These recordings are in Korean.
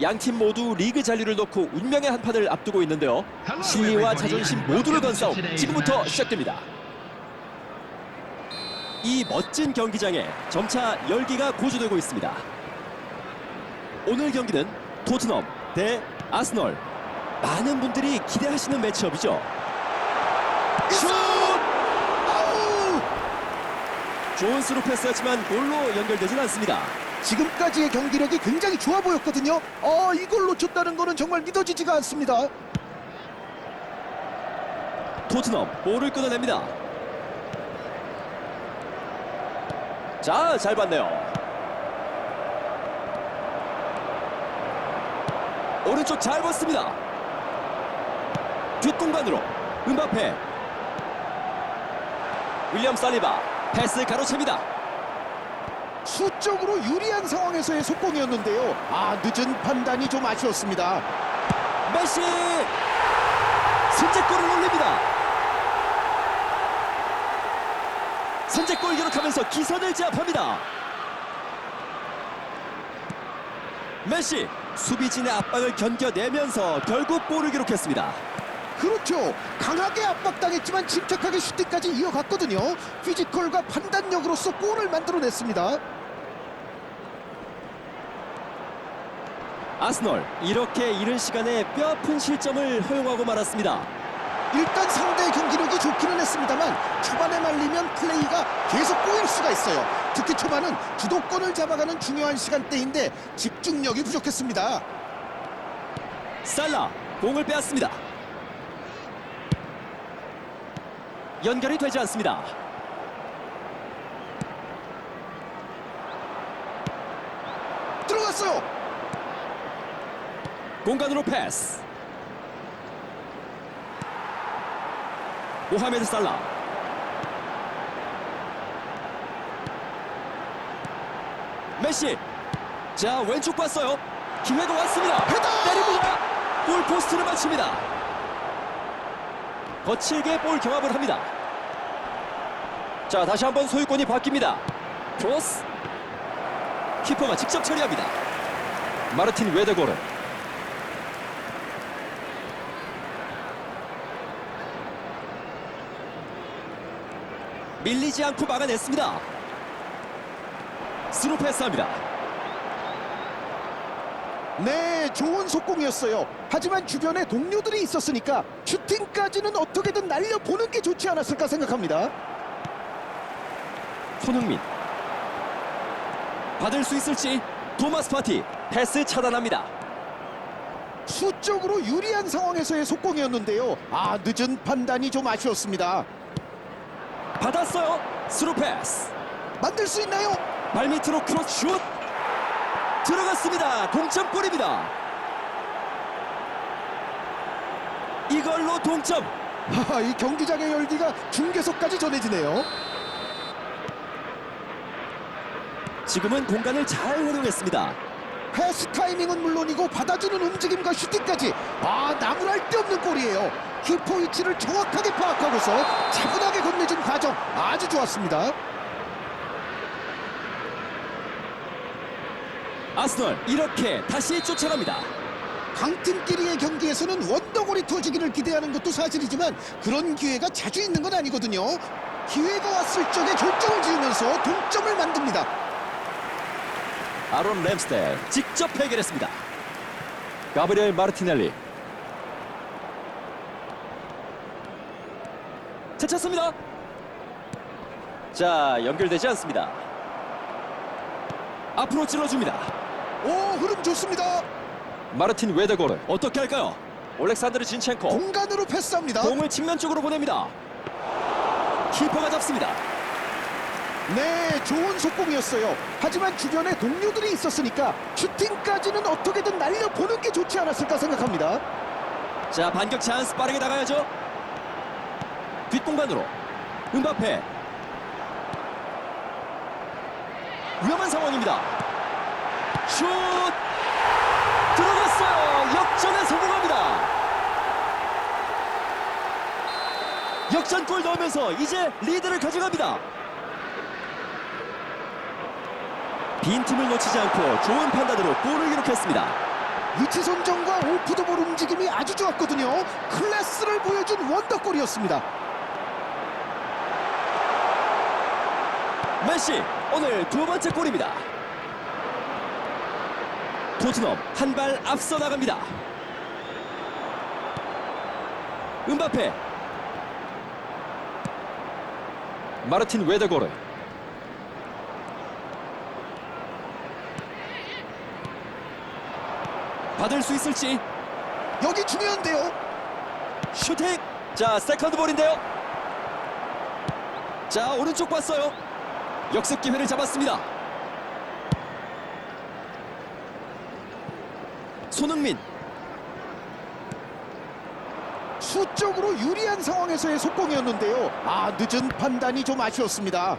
양팀 모두 리그 잔류를 놓고 운명의 한판을 앞두고 있는데요. 실리와 자존심 모두를 건 싸움 지금부터 시작됩니다. 이 멋진 경기장에 점차 열기가 고조되고 있습니다. 오늘 경기는 토트넘 대 아스널. 많은 분들이 기대하시는 매치업이죠. 슛! 좋은 스루 패스였지만 골로 연결되진 않습니다. 지금까지의 경기력이 굉장히 좋아 보였거든요. 어, 이걸 놓쳤다는 거는 정말 믿어지지가 않습니다. 토트넘 볼을 끊어냅니다. 자, 잘 봤네요. 오른쪽 잘 봤습니다. 뒷공간으로 은바페 윌리엄 살리바 패스 가로챕니다. 수적으로 유리한 상황에서의 속공이었는데요. 아, 늦은 판단이 좀 아쉬웠습니다. 메시 선제골을 올립니다. 선제골 기록하면서 기선을 제압합니다. 메시 수비진의 압박을 견뎌내면서 결국 골을 기록했습니다. 그렇죠. 강하게 압박당했지만 침착하게 슈팅까지 이어갔거든요. 피지컬과 판단력으로서 골을 만들어냈습니다. 아스널 이렇게 이른 시간에 뼈아픈 실점을 허용하고 말았습니다. 일단 상대의 경기력이 좋기는 했습니다만 초반에 말리면 플레이가 계속 꼬일 수가 있어요. 특히 초반은 주도권을 잡아가는 중요한 시간대인데 집중력이 부족했습니다. 살라 공을 빼앗습니다. 연결이 되지 않습니다. 들어갔어요. 공간으로 패스. 모하메드 살라. 메시. 자 왼쪽 봤어요. 기회가 왔습니다. 헤더! 때립니다. 골 포스트를 맞춥니다. 거칠게 볼 경합을 합니다. 자 다시 한번 소유권이 바뀝니다. 크로스. 키퍼가 직접 처리합니다. 마르틴 웨데고르. 밀리지 않고 막아냈습니다. 스루 패스합니다. 네, 좋은 속공이었어요. 하지만 주변에 동료들이 있었으니까 슈팅까지는 어떻게든 날려보는 게 좋지 않았을까 생각합니다. 손흥민 받을 수 있을지 토마스 파티 패스 차단합니다. 수적으로 유리한 상황에서의 속공이었는데요. 아, 늦은 판단이 좀 아쉬웠습니다. 받았어요. 스루 패스 만들 수 있나요? 발밑으로 크로스 슛 들어갔습니다. 동점골입니다. 이걸로 동점. 하하, 이 경기장의 열기가 중계석까지 전해지네요. 지금은 공간을 잘 활용했습니다. 패스 타이밍은 물론이고 받아주는 움직임과 슈팅까지 아 나무랄 데 없는 골이에요. 키퍼 위치를 정확하게 파악하고서 차분하게 건네준 과정 아주 좋았습니다. 아스널 이렇게 다시 쫓아갑니다. 강팀끼리의 경기에서는 원더골이 터지기를 기대하는 것도 사실이지만 그런 기회가 자주 있는 건 아니거든요. 기회가 왔을 적에 결정을 지으면서 동점을 만듭니다. 아론 램스텔 직접 해결했습니다. 가브리엘 마르티넬리 채쳤습니다. 자 연결되지 않습니다. 앞으로 찔러줍니다. 오 흐름 좋습니다. 마르틴 웨데고르 어떻게 할까요? 올렉산드르 진첸코 공간으로 패스합니다. 공을 측면 쪽으로 보냅니다. 키퍼가 잡습니다. 네, 좋은 속공이었어요. 하지만 주변에 동료들이 있었으니까 슈팅까지는 어떻게든 날려보는 게 좋지 않았을까 생각합니다. 자 반격 찬스 빠르게 나가야죠. 뒷공간으로 은바페 위험한 상황입니다. 슛 들어갔어요. 역전에 성공합니다. 역전골 넣으면서 이제 리드를 가져갑니다. 빈틈을 놓치지 않고 좋은 판단으로 골을 기록했습니다. 위치 선정과 오프더볼 움직임이 아주 좋았거든요. 클래스를 보여준 원더골이었습니다. 메시 오늘 두 번째 골입니다. 토트넘 한 발 앞서 나갑니다. 은바페. 마르틴 웨더고르 받을 수 있을지. 여기 중요한데요. 슈팅. 자 세컨드 볼인데요. 자 오른쪽 봤어요. 역습 기회를 잡았습니다 손흥민. 수적으로 유리한 상황에서의 속공이었는데요. 아 늦은 판단이 좀 아쉬웠습니다.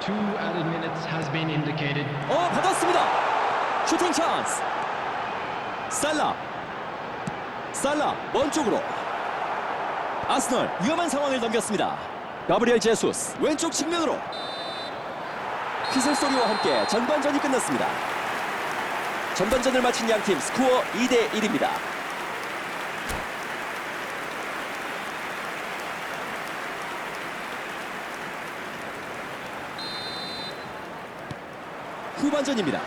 Two added minutes has been indicated. 어 받았습니다. 슈팅 찬스. 살라. 살라 먼 쪽으로. 아스널 위험한 상황을 넘겼습니다. 가브리엘 제수스 왼쪽 측면으로 휘슬 소리와 함께 전반전이 끝났습니다. 전반전을 마친 양팀 스코어 2대 1입니다. 후반전입니다.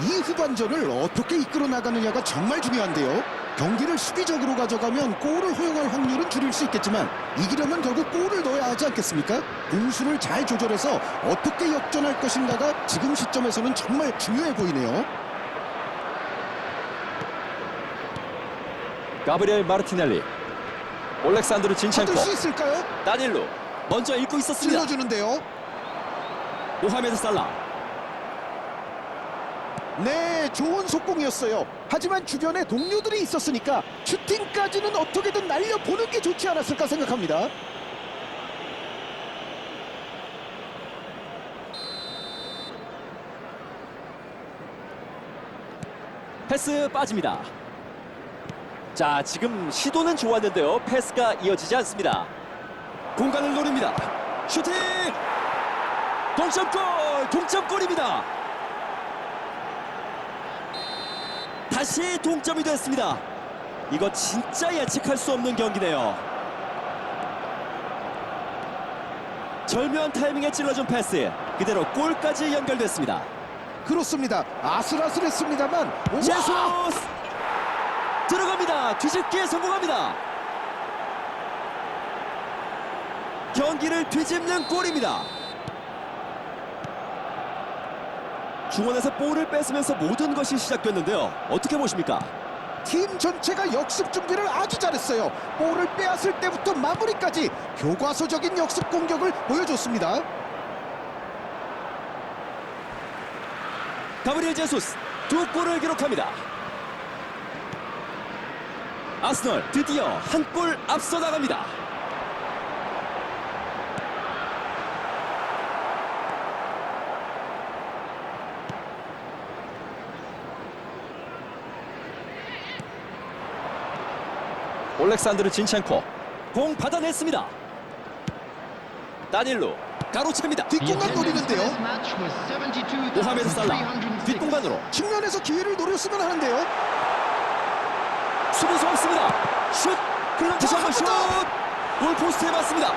이 후반전을 어떻게 이끌어 나가느냐가 정말 중요한데요. 경기를 수비적으로 가져가면 골을 허용할 확률은 줄일 수 있겠지만 이기려면 결국 골을 넣어야 하지 않겠습니까? 공수를 잘 조절해서 어떻게 역전할 것인가가 지금 시점에서는 정말 중요해 보이네요. 가브리엘 마르티넬리 올렉산드르 진첸코 받을 수 있을까요? 다닐루 먼저 읽고 있었습니다 찔러주는데요. 모하메드 살라 네, 좋은 속공이었어요. 하지만 주변에 동료들이 있었으니까 슈팅까지는 어떻게든 날려보는 게 좋지 않았을까 생각합니다. 패스 빠집니다. 자 지금 시도는 좋았는데요. 패스가 이어지지 않습니다. 공간을 노립니다. 슈팅! 동점골! 동점골입니다 다시 동점이 됐습니다 이거 진짜 예측할 수 없는 경기네요 절묘한 타이밍에 찔러준 패스 그대로 골까지 연결됐습니다 그렇습니다. 아슬아슬했습니다만 와! 제수스 들어갑니다. 뒤집기에 성공합니다. 경기를 뒤집는 골입니다. 중원에서 볼을 뺏으면서 모든 것이 시작됐는데요. 어떻게 보십니까? 팀 전체가 역습 준비를 아주 잘했어요. 볼을 빼앗을 때부터 마무리까지 교과서적인 역습 공격을 보여줬습니다. 가브리엘 제수스 두 골을 기록합니다. 아스널 드디어 한 골 앞서 나갑니다. 올렉산드르 진첸코 공 받아냈습니다. 다닐로 가로챕니다. 뒷공간 노리는데요. 모하메드 살라 72,306. 뒷공간으로 측면에서 기회를 노렸으면 하는데요. 수비수 없습니다. 슛! 클럽 다시 한번 슛! 골 포스트에 맞습니다.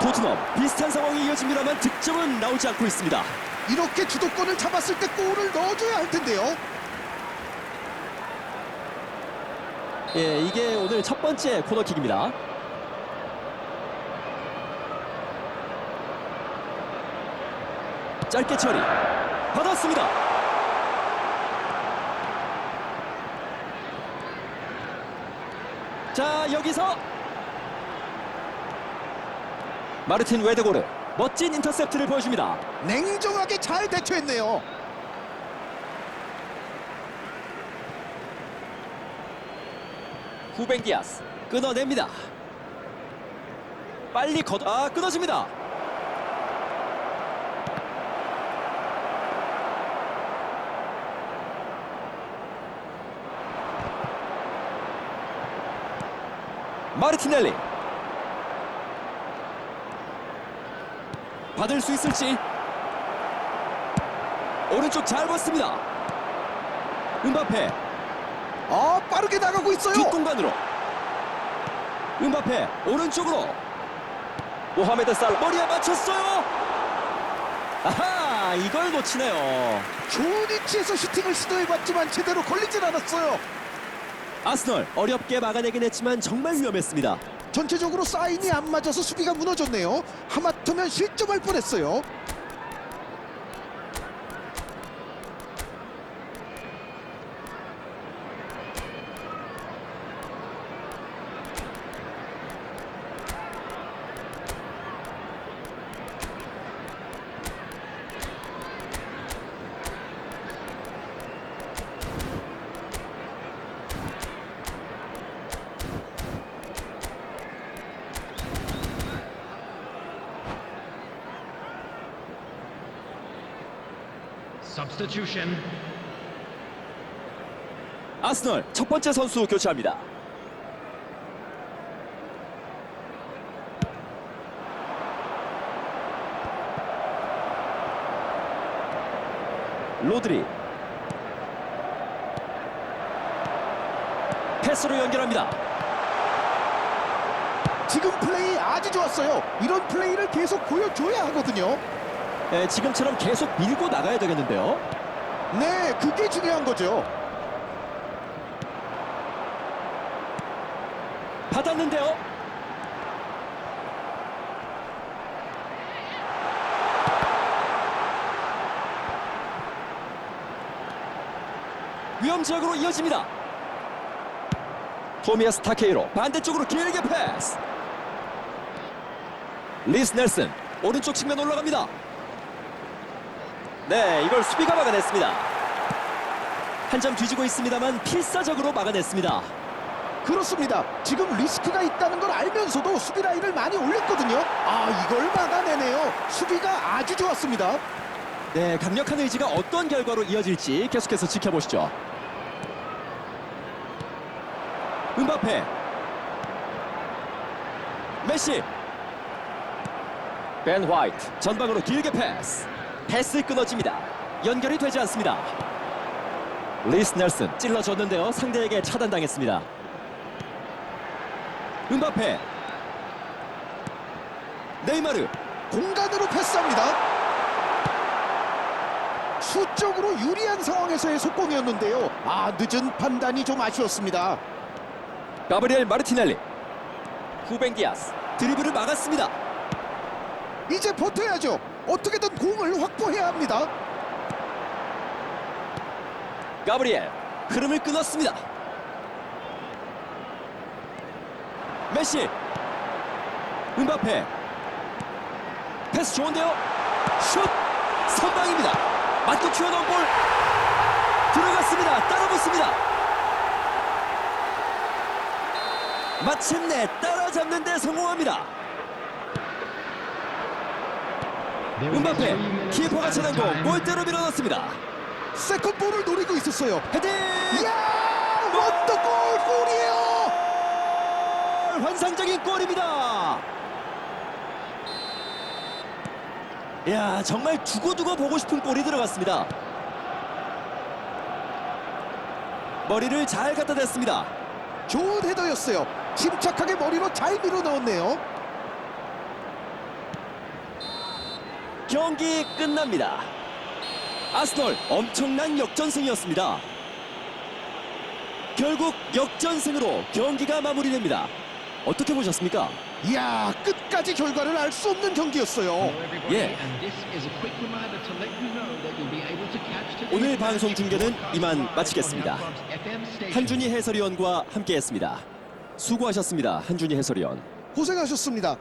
토트넘 비슷한 상황이 이어집니다만 득점은 나오지 않고 있습니다. 이렇게 주도권을 잡았을 때 골을 넣어줘야 할 텐데요. 예, 이게 오늘 첫 번째 코너킥입니다. 짧게 처리 받았습니다. 자 여기서 마르틴 웨드고르 멋진 인터셉트를 보여줍니다. 냉정하게 잘 대처했네요. 후벤 디아스 끊어냅니다. 빨리 걷어 아 끊어집니다. 마르티넬리 받을 수 있을지 오른쪽 잘 봤습니다 음바페 아 빠르게 나가고 있어요. 뒷공간으로 음바페 오른쪽으로 모하메드 살 머리에 맞췄어요 아하 이걸 놓치네요 좋은 위치에서 슈팅을 시도해봤지만 제대로 걸리진 않았어요. 아스널 어렵게 막아내긴 했지만 정말 위험했습니다 전체적으로 사인이 안 맞아서 수비가 무너졌네요. 하마터면 실점할 뻔했어요. Substitution. 아스널 첫 번째 선수 교체합니다 로드리 패스로 연결합니다 지금 플레이 아주 좋았어요. 이런 플레이를 계속 보여줘야 하거든요. 네, 지금처럼 계속 밀고 나가야 되겠는데요. 네, 그게 중요한 거죠. 받았는데요. 위험 지역으로 이어집니다. 토미아스 타케이로 반대쪽으로 길게 패스. 리스 넬슨 오른쪽 측면 올라갑니다 네 이걸 수비가 막아냈습니다 한 점 뒤지고 있습니다만 필사적으로 막아냈습니다 그렇습니다. 지금 리스크가 있다는 걸 알면서도 수비 라인을 많이 올렸거든요. 아, 이걸 막아내네요. 수비가 아주 좋았습니다. 네, 강력한 의지가 어떤 결과로 이어질지 계속해서 지켜보시죠. 음바페, 메시, 벤 화이트 전방으로 길게 패스, 패스 끊어집니다. 연결이 되지 않습니다. 리스 넬슨 찔러줬는데요, 상대에게 차단당했습니다. 음바페, 네이마르, 공간으로 패스합니다. 수적으로 유리한 상황에서의 속공이었는데요. 아, 늦은 판단이 좀 아쉬웠습니다. 가브리엘 마르티넬리, 후벤 디아스 드리블을 막았습니다. 이제 버텨야죠. 어떻게든 공을 확보해야 합니다. 가브리엘 흐름을 끊었습니다. 메시 음바페. 패스 좋은데요? 슛! 선방입니다. 맞고 튀어나온 볼! 들어갔습니다. 따라붙습니다. 마침내 따라잡는 데 성공합니다 음바페 키퍼가 차는 공. 골대로 밀어넣습니다 세컨볼을 노리고 있었어요. 헤딩 이야! 원더골 골이에요! 환상적인 골입니다. 야 정말 두고두고 보고 싶은 골이 들어갔습니다. 머리를 잘 갖다 댔습니다. 좋은 헤더였어요. 침착하게 머리로 잘 밀어 넣었네요. 경기 끝납니다. 아스널 엄청난 역전승이었습니다. 결국 역전승으로 경기가 마무리됩니다. 어떻게 보셨습니까? 이야, 끝까지 결과를 알 수 없는 경기였어요. Today's 오늘 방송 중계는 이만 마치겠습니다. 한준희 해설위원과 함께했습니다. 수고하셨습니다. 한준희 해설위원. 고생하셨습니다.